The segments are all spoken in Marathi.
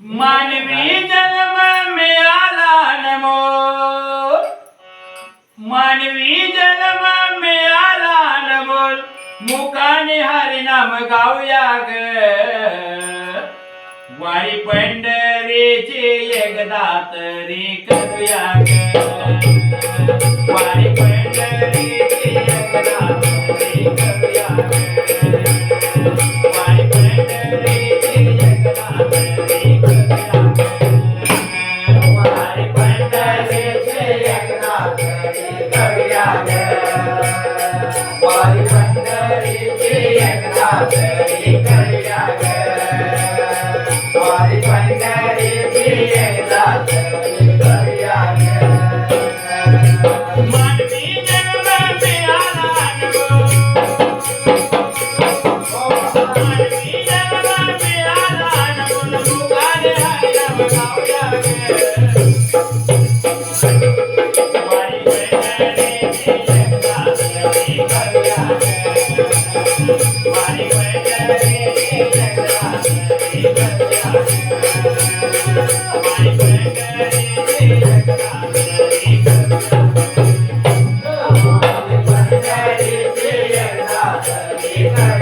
मानवी जन्म मिळाला नमो. मानवी जन्म मिळाला नमो. मुकाने हरिनाम गाऊया ग. वाई पंढरीचे एकदा तरी करूया गाई Friday.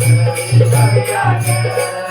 Yeah.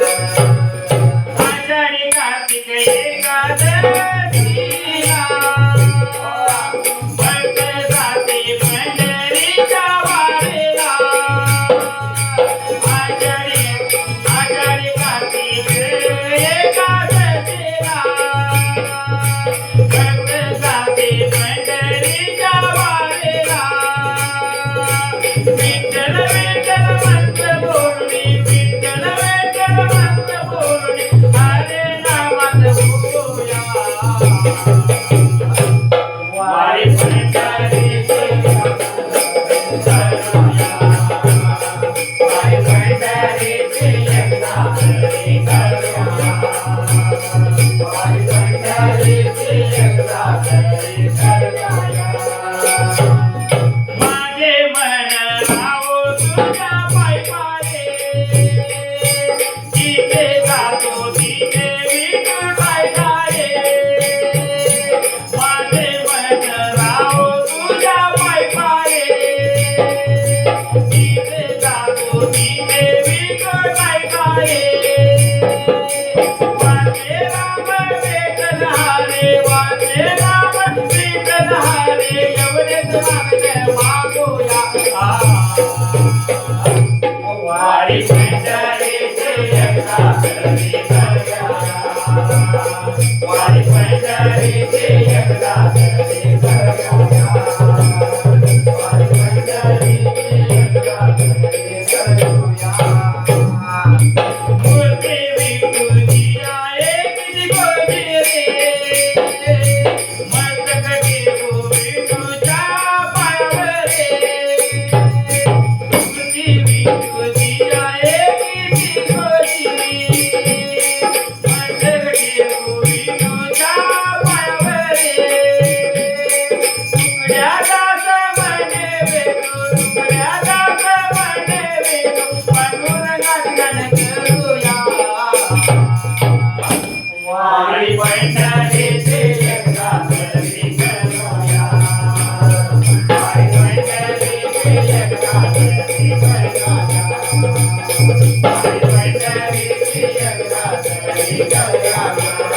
Yeah. गंगा